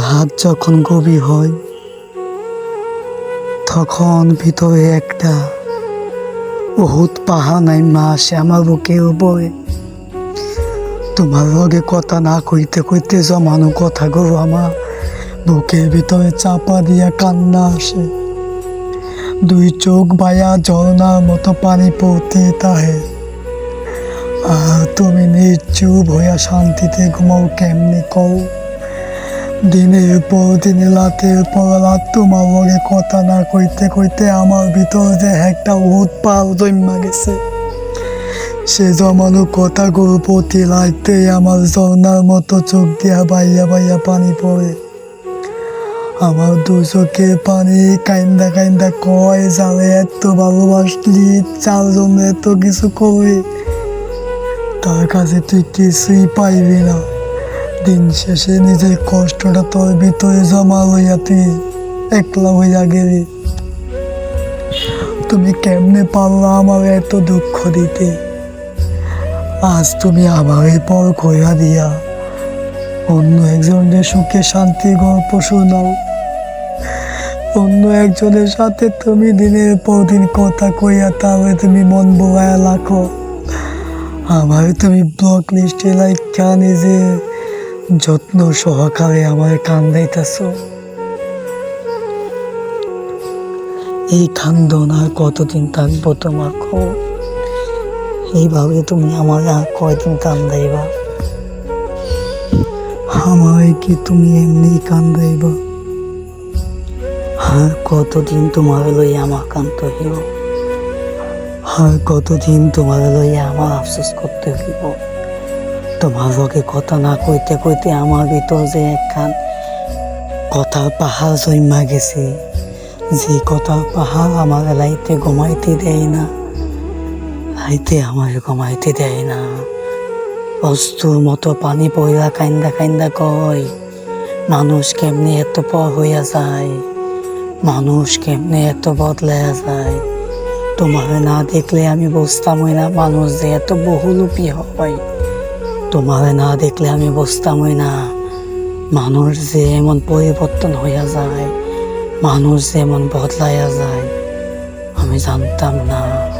রাত যখন গভীর হয়, তখন ভিতরে একটা বহুত পাহাড় নাইমা আসে আমার বুকের উপরে তোমার লগে কথা না কইতে কইতে জমানো কথা গো আমার। বুকের ভিতরে চাপা দিয়া কান্না আসে। দুই চোখ বায়া ঝর্ণার মতো পানি পড়তে তাহে আর তুমি নিশ্চুপ হইয়া শান্তিতে ঘুমাও কেমনি কও? দিনের পর দিন, রাতের পর রাত তোমার লগে কথা না কইতে কইতে আমার ভিতর যে একটা উৎপাল জন্মা গেছে। সে জমানো কথা গরু প্রতি লাগতেই আমার ঝর্ণার মতো চোখ দিয়া বাইয়া বাইয়া পানি পড়ে। আমার দু চোখে পানি কাইন্দা কাইন্দা কয় যাবে এত ভালোবাসলি, চারজন এত কিছু করবি তার কাছে তুই কিছুই পাইবি না। দিন শেষে নিজের কষ্টটা তোর ভিতরে জমা লইয়া তুই একলা হইয়া গেলি। তুমি কেমনে পারলা আমার এত দুঃখ দিতে? আজ তুমি আমারই পর কইয়া দিয়া, অন্য একজনের সুখে শান্তি গল্প শোনাও। অন্য একজনের সাথে তুমি দিনের পর দিন কথা কইয়া তাহলে তুমি মন বোয়া লাখো আমার তুমি ব্লক লিস্টে লাইকা নিজে যত্ন সহকারে আমার কান্দাইতেছ এই কান্দন আর কতদিন থাকব তোমার খো এইভাবে তুমি আমার আর কয়দিন কান্দাইবা আমায় কি তুমি এমনি কান্দাইবা আর কতদিন তোমার লইয়া আমার কান্ত হইব? আর কতদিন তোমার লইয়া আমার আফসোস করতে হইব? তোমার কথা না কইতে কইতে আমার ভিতর যে একখান কথার পাহাড় জন্মা গেছে। যে কথার পাহাড় আমার লাইতে ঘুমাইতে দেয় না লাইতে আমার ঘুমাইতে দেয় না। অস্তুর মতো পানি পয়লা কাইন্দা কাইন্দা কয়, মানুষ কেমনি এত পর হইয়া যায়? মানুষ কেমনে এত বদলাইয়া যায়? তোমারে না দেখলে আমি বুঝতামই না মানুষ যে এত বহুলুপি হয়। তোমারে না দেখলে আমি বসতামই না। মানুষ যে এমন পরিবর্তন হইয়া যায়, মানুষ যে এমন বদলাইয়া যায়, আমি জানতাম না।